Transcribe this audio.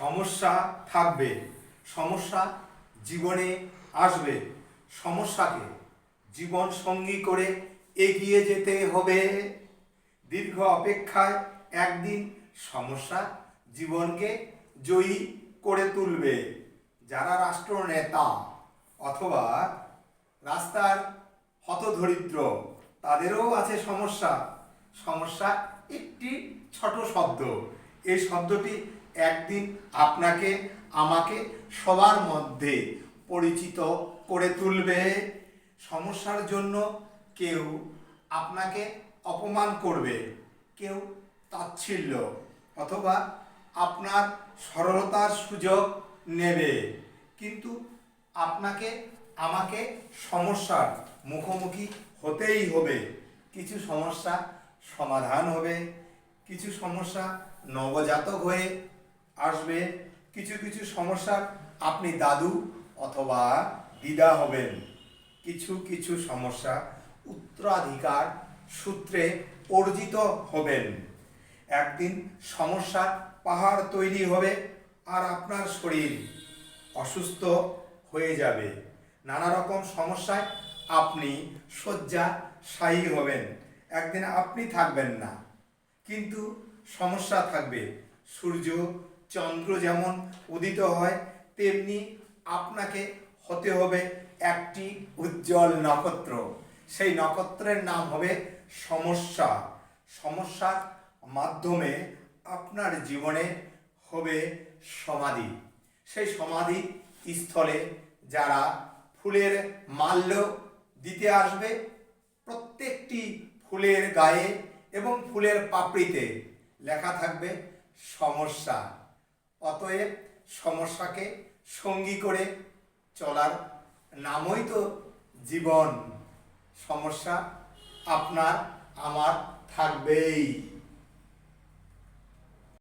সমস্যা থাকবে। সমস্যা জীবনে আসবে। সমস্যাকে জীবন সঙ্গী করে এগিয়ে যেতে হবে। দীর্ঘ অপেক্ষায় একদিন সমস্যা জীবনকে জয়ী করে তুলবে। যারা রাষ্ট্রনেতা অথবা রাস্তার হতদরিদ্র, তাদেরও আছে সমস্যা। সমস্যা একটি ছোট শব্দ। এই শব্দটি একদিন আপনাকে, আমাকে সবার মধ্যে পরিচিত করে তুলবে। সমস্যার জন্য কেউ আপনাকে অপমান করবে, কেউ তাচ্ছিল্য, অথবা আপনার সরলতার সুযোগ নেবে। কিন্তু আপনাকে, আমাকে সমস্যার মুখোমুখি হতেই হবে। কিছু সমস্যা সমাধান হবে, কিছু সমস্যা নবজাতক হয়ে আসবে। কিছু কিছু সমস্যা আপনি দাদু অথবা দিদা হবেন। কিছু কিছু সমস্যা উত্তরাধিকার সূত্রে অর্জিত হবেন। একদিন সমস্যার পাহাড় তৈরি হবে আর আপনার শরীর অসুস্থ হয়ে যাবে। নানা রকম সমস্যায় আপনি শয্যাশায়ী হবেন। একদিন আপনি থাকবেন না। কিন্তু সমস্যা থাকবে। সূর্য চন্দ্র যেমন উদিত হয়, তেমনি আপনাকে হতে হবে একটি উজ্জ্বল নক্ষত্র। সেই নক্ষত্রের নাম হবে সমস্যা। সমস্যার মাধ্যমে আপনার জীবনে হবে সমাধি। সেই সমাধি স্থলে যারা ফুলের মাল্য দিতে আসবে, প্রত্যেকটি ফুলের গায়ে এবং ফুলের পাপড়িতে লেখা থাকবে সমস্যা। অতএব সমস্যাকে সঙ্গী করে চলার নামই তো জীবন। সমস্যা আপনার আমার থাকবেই।